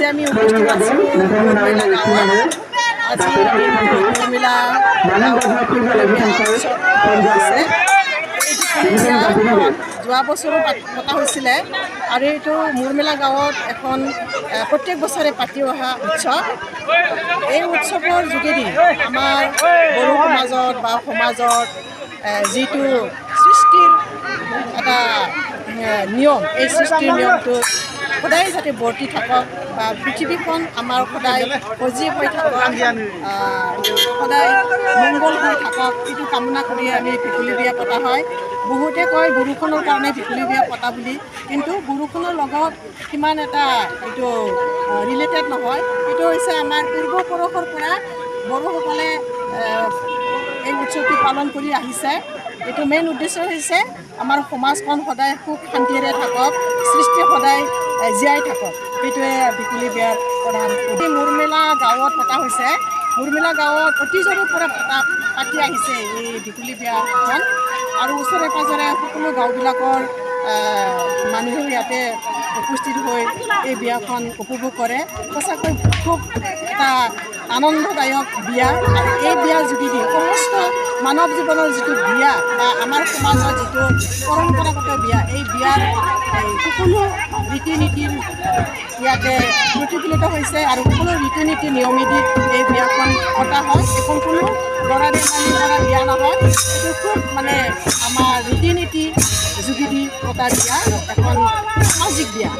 আজি আমি উপস্থিত আছোঁ। এই বিয়া যোৱা বছৰো পাত- হৈছিলে। আৰু এইটো মুৰমেলা গাঁৱত এখন প্ৰত্যেক বছৰে পাতি অহা উৎসৱ। এই উৎসৱৰ যোগেদি আমাৰ বড়ো সমাজত বা সমাজত যিটো সৃষ্টিৰ এটা নিয়ম, এই সৃষ্টিৰ নিয়মটো সদায় যাতে বৰ্তি থাকক বা পৃথিৱীখন আমাৰ সদায় সজীৱ হৈ থাকক সদায় মংগল হৈ থাকক সেইটো কামনা কৰি আমি ভেকুলী বিয়া পতা হয়। বহুতে কয় বৰষুণৰ কাৰণে ভেকুলী বিয়া পতা বুলি, কিন্তু বৰষুণৰ লগত সিমান এটা এইটো ৰিলেটেড নহয়। এইটো হৈছে আমাৰ পূৰ্বপুৰুষৰ পৰা বড়োসকলে এই উৎসৱটো পালন কৰি আহিছে। এইটো মেইন উদ্দেশ্য হৈছে আমাৰ সমাজখন সদায় সুখ শান্তিৰে থাকক, সৃষ্টি সদায় জীয়াই থাকক। সেইটোৱে ভেকুলী বিয়াৰ প্ৰধান মুৰমেলা গাঁৱত পতা হৈছে। মুৰমেলা গাঁৱত অতীজৰে পৰা পতা পাতি আহিছে এই ভেকুলী বিয়াখন আৰু ওচৰে পাঁজৰে সকলো গাঁওবিলাকৰ মানুহেও ইয়াতে উপস্থিত হৈ এই বিয়াখন উপভোগ কৰে। সঁচাকৈ খুব এটা আনন্দদায়ক বিয়া। আৰু এই বিয়াৰ যোগেদি সমস্ত মানৱ জীৱনৰ যিটো বিয়া বা আমাৰ সমাজৰ যিটো পৰম্পৰাগত বিয়া, এই বিয়াৰ সকলো ৰীতি নীতিৰ ইয়াতে প্ৰতিফলিত হৈছে আৰু সকলো ৰীতি নীতি নিয়মেদি এই বিয়াখন পতা হয়। এখন কোনো ল'ৰা ধেমালি কৰা বিয়া নহয়। খুব মানে আমাৰ ৰীতি নীতি যোগেদি পতা বিয়া এখন সামাজিক বিয়া।